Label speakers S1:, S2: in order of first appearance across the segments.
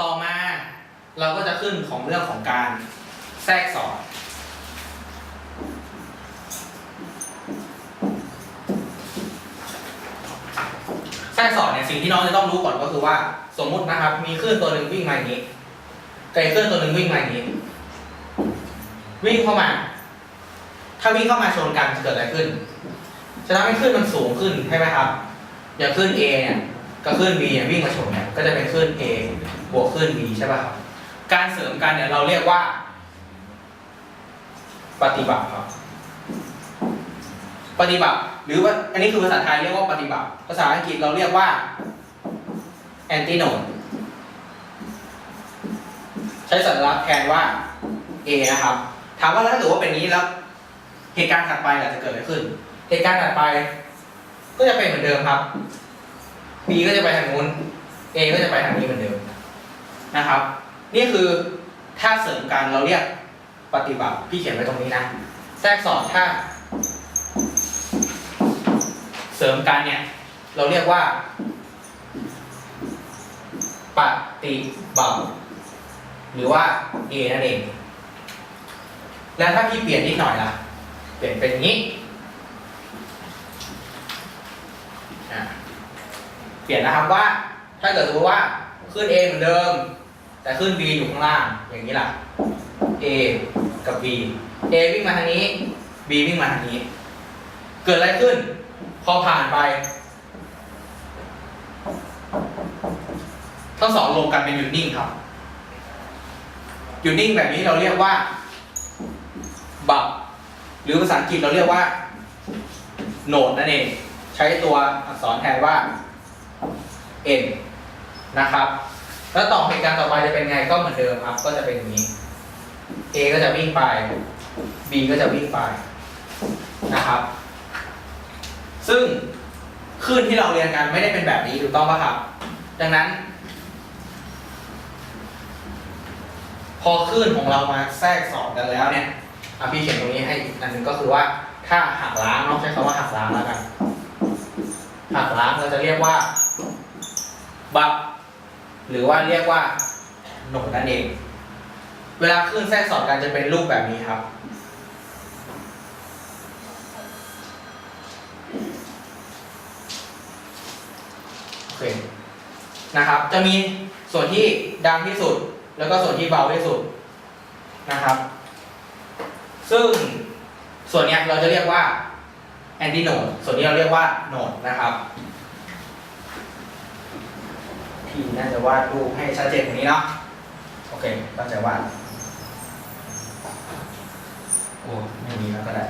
S1: ต่อมาเราก็จะขึ้นของเรื่องของการแทรกสอดแทรกสอดเนี่ยสิ่งที่น้องจะต้องรู้ก่อนก็คือว่า สมมุตินะครับ มีคลื่นตัวหนึ่งวิ่งมาอย่างนี้ไกลคลื่นตัวหนึ่งวิ่งมาอย่างนี้ วิ่งเข้ามา ถ้าวิ่งเข้ามาชนกันจะเกิดอะไรขึ้นจะทำให้คลื่นมันสูงขึ้นใช่ไหมครับ อย่างคลื่น A เนี่ยกับคลื่น B เนี่ยวิ่งมาชนเนี่ยก็จะเป็นคลื่น A บวกคลื่น B ใช่ป่ะครับ การเสริมกันเนี่ยเราเรียกว่า ปฏิบัติครับ ปฏิบัติ หรือว่าอันนี้คือภาษาไทยเรียกว่าปฏิบัติ ภาษาอังกฤษเราเรียกว่า antinode ใช้สัญลักษณ์แทนว่า A นะครับ ถามว่าแล้วถ้าเกิดว่าเป็นนี้แล้วเหตุการณ์ถัดไปจะเกิดอะไรขึ้น เหตุการณ์ถัดไป ก็จะเป็นเหมือนเดิมครับ B ก็จะไปทางนู้น A ก็จะไปทางนี้เหมือนเดิม นะครับ นี่คือถ้าเสริมกันเราเรียกปฏิบัติพี่เขียนไว้ตรงนี้นะ แทรกสอดถ้าเสริมกันเนี่ย เราเรียกว่าปฏิบัติหรือว่า A นั่นเอง แล้วถ้าพี่เปลี่ยนนิดหน่อยล่ะ เปลี่ยนเป็นงนี้ เปลี่ยนนะครับว่า ถ้าเกิดสมมติว่าขึ้น A เหมือนเดิม แต่ขึ้น B อยู่ข้างล่าง อย่างนี้ล่ะ A กับ B A วิ่งมาทางนี้ B วิ่งมาทางนี้ เกิดอะไรขึ้น พอผ่านไป ทั้งสองรวมกันเป็นหยุดนิ่งครับ หยุดนิ่งแบบนี้เราเรียกว่า บับ หรือภาษาอังกฤษเราเรียกว่า โนดนั่นเอง ใช้ตัวอักษรแทนว่า n นะครับ แล้วต่อเหตุการณ์ต่อไปจะเป็นไงก็เหมือนเดิมครับก็จะเป็นอย่างนี้ A ก็จะวิ่งไป B ก็จะวิ่งไปนะครับ ซึ่งคลื่นที่เราเรียนกันไม่ได้เป็นแบบนี้ถูกต้องป่ะครับ ดังนั้น พอคลื่นของเรามาแทรกสอดกันแล้วเนี่ยอะพี่เขียนตรงนี้ให้อีกอันหนึ่งก็คือว่าถ้าหักล้างเนาะใช้คำว่าหักล้างแล้วกันหักล้างเราจะเรียกว่าบับ หรือว่าเรียกว่าโหนดนั่นเอง เวลาคลื่นแทรกสอดกันจะเป็นรูปแบบนี้ครับ โอเค นะครับ จะมีส่วนที่ดังที่สุด แล้วก็ส่วนที่เบาที่สุดนะครับ ซึ่งส่วนนี้เราจะเรียกว่าแอนติโนด ส่วนนี้เราเรียกว่าโนดนะครับ พี่น่าจะวาดรูปให้ชัดเจนตรงนี้เนาะโอเคตั้งใจวาดโอ้ไม่มีแล้วก็ได้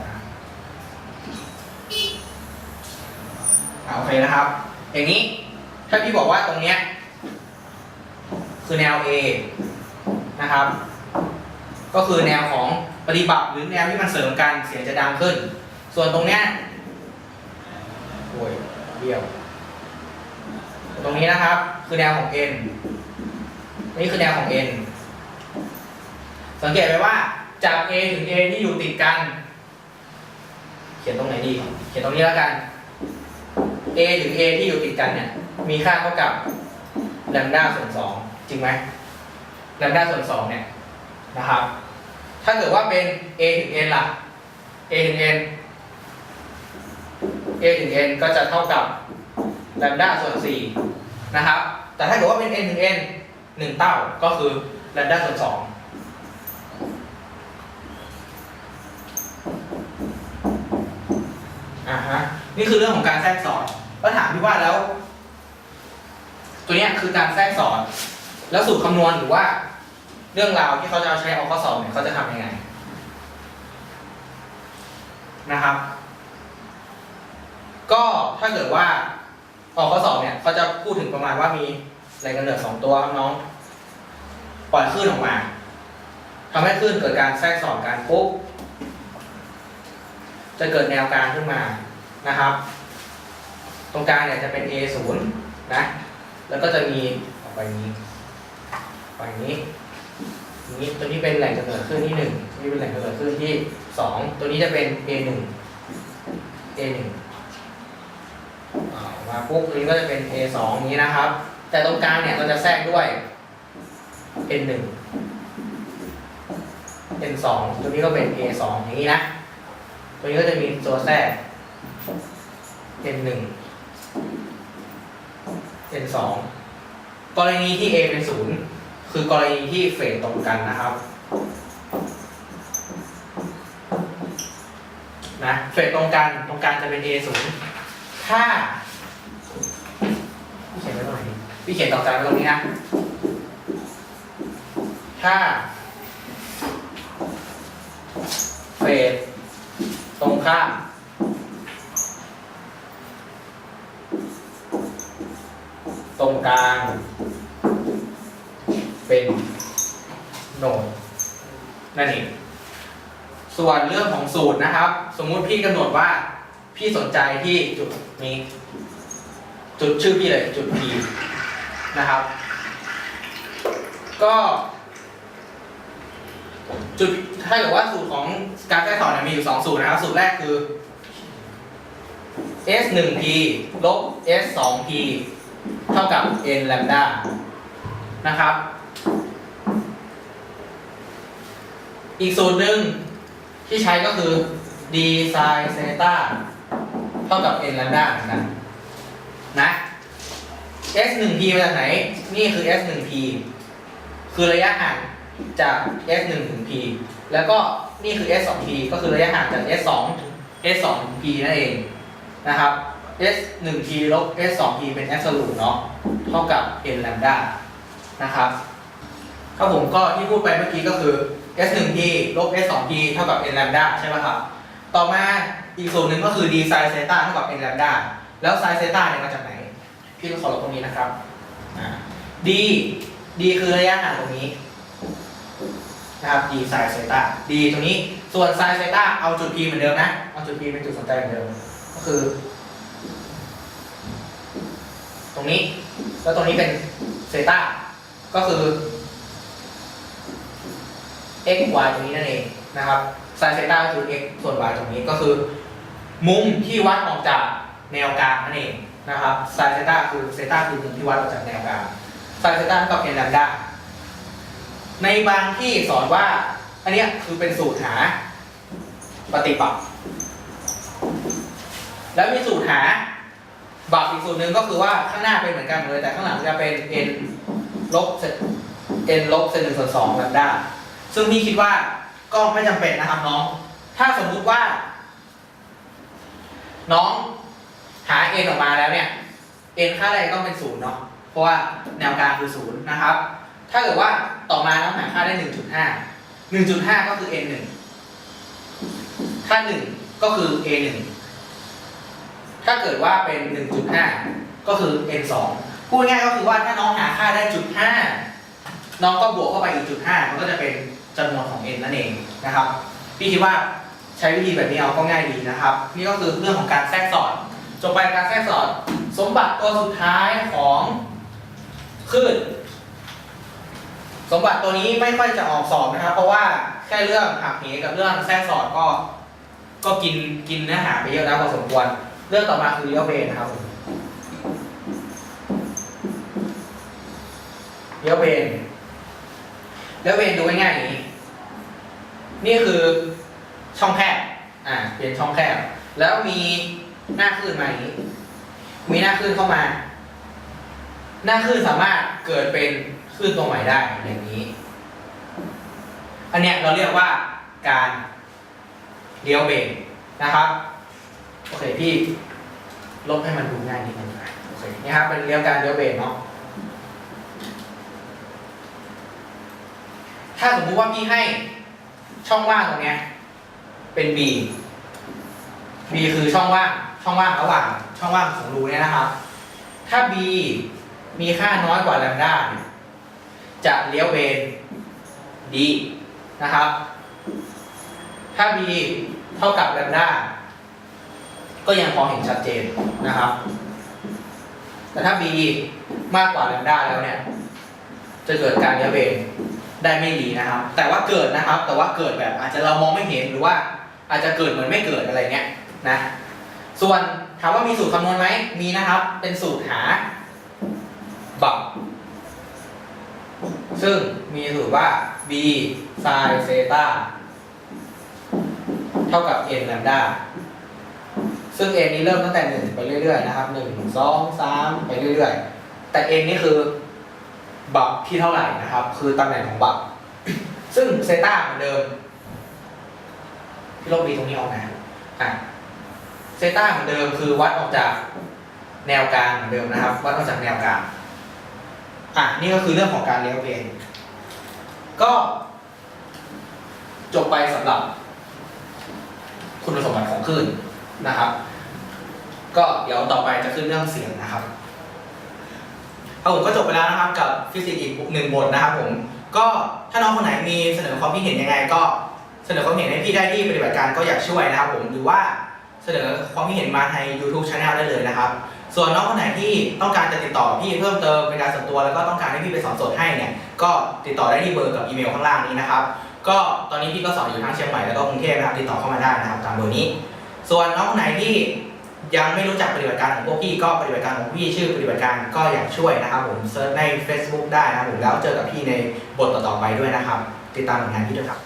S1: อ่าโอเคนะครับ อย่างนี้ถ้าพี่บอกว่าตรงเนี้ยคือแนว A นะครับ ก็คือแนวของปฏิบัติหรือแนวที่มันเสริมกันเสียงจะดังขึ้น ส่วนตรงเนี้ยโอ้ยเบี้ยว ตรงนี้นะครับ คือแนวของ N นี่คือแนวของ N สังเกตไหมว่าจาก A ถึง A ที่อยู่ติดกัน เขียนตรงไหนดี เขียนตรงนี้แล้วกัน A ถึง A ที่อยู่ติดกันเนี่ย มีค่าเท่ากับแลมด้าส่วนสองจริงไหมแลมด้าส่วนสองเนี่ยนะครับ ถ้าเกิดว่าเป็น A ถึง N ล่ะ A ถึง N A ถึง N ก็จะเท่ากับ แลมด้าส่วนสี่นะครับ แต่ถ้าเกิดว่าเป็น N ถึง N หนึ่งเต้าก็คือแลมด้าส่วนสองอ่าฮะนี่คือเรื่องของการแทรกสอดก็ถามพี่ว่าแล้ว ตัวเนี้ยคือการแทรกสอดแล้วสูตรคำนวณหรือว่า เรื่องราวที่เขาจะเอาใช้เอาข้อสอบเนี่ยเขาจะทำยังไง นะครับ ก็ถ้าเกิดว่า ออกข้อสอบเนี่ยเขาจะพูดถึงประมาณว่ามีแรงกำเนิดสองตัวน้อง ปล่อยคลื่นออกมาทำให้คลื่นเกิดการแทรกสอดกันปุ๊บจะเกิดแนวกลางขึ้นมานะครับ ตรงกลางเนี่ยจะเป็น A ศูนย์นะ แล้วก็จะมีออกไปนี้ไปนี้นี้ตัวนี้เป็นแหล่งกำเนิดคลื่นที่หนึ่งนี่เป็นแหล่งกำเนิดคลื่นที่สองตัวนี้จะเป็น A หนึ่ง A หนึ่งอ่า มาปุ๊บตัวนี้ก็จะเป็น A สองนี้นะครับ แต่ตรงกลางเนี่ยเราจะแทรกด้วย n หนึ่ง n สองตัวนี้ก็เป็น a สองอย่างนี้นะ ตัวนี้ก็จะมีตัวแทรก n หนึ่ง n สองกรณีที่ a เป็นศูนย์คือกรณีที่เฟสตรงกันนะครับ นะ เฟสตรงกัน ตรงกลางจะเป็น a ศูนย์ถ้าพี่เขียนไว้ตรงไหนดี พี่เขียนต่อจากตรงนี้นะ ถ้าเฟสตรงข้ามตรงกลาง เป็นโนดนั่นเองส่วนเรื่องของสูตรนะครับ สมมุติพี่กำหนดว่าพี่สนใจที่จุดนี้ จุดชื่อพี่เลยจุด P นะครับ ก็ จุดถ้าเกิดว่าสูตรของการแก้ต่อเนี่ยมีอยู่2สูตรนะครับ สูตรแรกคือ s 1 p ลบ s 2 p เท่ากับ n lambda นะครับ อีกสูตรหนึ่งที่ใช้ก็คือ d sin theta เท่ากับ n lambda เหมือนกันนะ s 1 p มาจากไหน นี่คือ s 1 p คือระยะห่างจาก s 1ถึง p แล้วก็นี่คือ s 2 p ก็คือระยะห่างจาก s 2ถึง s 2ถึง p นั่นเองนะครับ s 1 p ลบ s 2 p เป็น absolute เนาะเท่ากับ n lambda นะครับครับผมก็ที่พูดไปเมื่อกี้ก็คือ s 1 p ลบ s 2 p เท่ากับ n lambda ใช่ไหมครับ ต่อมาอีกสูตรหนึ่งก็คือ d sin theta เท่ากับ n lambda แล้ว sin theta เนี่ยมาจากไหน พี่ต้องขอลบตรงนี้นะครับอ่า d d คือระยะห่างตรงนี้นะครับ d sin theta d ตรงนี้ ส่วน sin theta เอาจุด p เหมือนเดิมนะ เอาจุด p เป็นจุดสนใจเหมือนเดิม ก็คือ ตรงนี้ แล้วตรงนี้เป็น theta ก็คือ x y ตรงนี้นั่นเองนะครับ sin theta ก็คือ x ส่วน y ตรงนี้ก็คือ มุมที่วัดออกจากแนวกลางนั่นเอง นะครับ sin theta คือ theta คือมุมที่วัดออกจากแนวกลาง sin theta เท่ากับ n lambda ในบางที่สอนว่า อันนี้คือเป็นสูตรหาปฏิปักษ์แล้วมีสูตรหาบักอีกสูตรหนึ่งก็คือว่าข้างหน้าเป็นเหมือนกันหมดเลย แต่ข้างหลังจะเป็น n ลบเ n ลบเซนหนึ่งส่วนสอง lambda ซึ่งพี่คิดว่าก็ไม่จำเป็นนะครับน้อง ถ้าสมมุติว่า น้อง หา n ออกมาแล้วเนี่ย n ค่าใดก็เป็นศูนย์เนาะ เพราะว่าแนวกลางคือศูนย์นะครับ ถ้าเกิดว่าต่อมาน้องหาค่าได้1.5 1.5ก็คือ n 1ถ้า1ก็คือ a 1ถ้าเกิดว่าเป็น1.5ก็คือ n 2พูดง่ายก็คือว่าถ้าน้องหาค่าได้จุด5น้องก็บวกเข้าไปอีกจุด5มันก็จะเป็นจำนวนของ n นั่นเองนะครับ พี่คิดว่าใช้วิธีแบบนี้เอาก็ง่ายดีนะครับ นี่ก็คือเรื่องของการแทรกสอด จบไปการแทรกสอด สมบัติตัวสุดท้ายของคลื่นสมบัติตัวนี้ไม่ค่อยจะออกสอบนะครับ เพราะว่าแค่เรื่องหักเหกับเรื่องแทรกสอดก็ ก็กินกินเนื้อหาไปเยอะแล้วพอสมควร เรื่องต่อมาคือเลี้ยวเบนนะครับเลี้ยวเบนเลี้ยวเบนดูง่ายๆอย่างนี้ นี่คือช่องแคบอ่าเป็นช่องแคบแล้วมี หน้าคลื่นมาอย่างนี้ มีหน้าคลื่นเข้ามา หน้าคลื่นสามารถเกิดเป็นคลื่นตัวใหม่ได้อย่างนี้ อันเนี้ยเราเรียกว่าการเลี้ยวเบรกนะครับ โอเคพี่ลบให้มันดูง่ายนิดนึงนะโอเคนี่ครับเป็นเลี้ยวการเลี้ยวเบรกเนาะถ้าสมมุติว่าพี่ให้ช่องว่างตรงเนี้ยเป็น B B คือช่องว่าง ช่องว่างระหว่างช่องว่างของรูเนี่ยนะครับ ถ้า B มีค่าน้อยกว่าแลมด้าจะเลี้ยวเบน D นะครับ ถ้า B เท่ากับแลมด้าก็ยังพอเห็นชัดเจนนะครับ แต่ถ้า B มากกว่าแลมด้าแล้วเนี่ย จะเกิดการเลี้ยวเบนได้ไม่ดีนะครับ แต่ว่าเกิดนะครับ แต่ว่าเกิดแบบอาจจะเรามองไม่เห็นหรือว่า อาจจะเกิดเหมือนไม่เกิดอะไรเงี้ยนะ ส่วนถามว่ามีสูตรคำนวณไหมมีนะครับ เป็นสูตรหาบักซึ่งมีสูตรว่า b sin เซตาเท่ากับ n แลมดาซึ่ง n นี้เริ่มตั้งแต่ 1 ไปเรื่อยๆ นะครับ 1 2 3 ไปเรื่อยๆ แต่ n นี่คือบักที่เท่าไหร่นะครับ คือตำแหน่งของบักซึ่งเซตาเหมือนเดิมพี่ลบ b ตรงนี้ออกนะอะ ซต้าเหมือนเดิมคือวัดออกจากแนวกลางเหมือนเดิมนะครับ วัดออกจากแนวกลางอะนี่ก็คือเรื่องของการเลี้ยวเพลงก็ จบไปสำหรับ คุณสมบัติของคลื่นนะครับ ก็เดี๋ยวต่อไปจะขึ้นเรื่องเสียงนะครับเอาผมก็จบไปแล้วนะครับกับฟิสิกส์อีกหนึ่งบทนะครับผมก็ถ้าน้องคนไหนมีเสนอความคิดเห็นยังไง ก็เสนอความเห็นให้พี่ได้ที่ปฏิบัติการก็อยากช่วยนะครับผมหรือว่า เสนอความคิดเห็นมาใน YouTube Channel ได้เลยนะครับ ส่วนน้องคนไหนที่ต้องการจะติดต่อพี่เพิ่มเติมเป็นการส่วนตัว แล้วก็ต้องการให้พี่ไปสอนสดให้เนี่ยก็ติดต่อได้ที่เบอร์กับอีเมลข้างล่างนี้นะครับ ก็ตอนนี้พี่ก็สอนอยู่ทั้งเชียงใหม่แล้วก็กรุงเทพนะครับติดต่อเข้ามาได้นะครับตามเบอร์นี้ ส่วนน้องคนไหนที่ยังไม่รู้จักปฏิบัติการของพวกพี่ก็ปฏิบัติการของพี่ชื่อปฏิบัติการก็อยากช่วยนะครับผมเซิร์ชใน Facebook ได้นะครับผมแล้วเจอกับพี่ในบทต่อๆไปด้วยนะครับ ติดตามผลงานพี่ด้วยครับ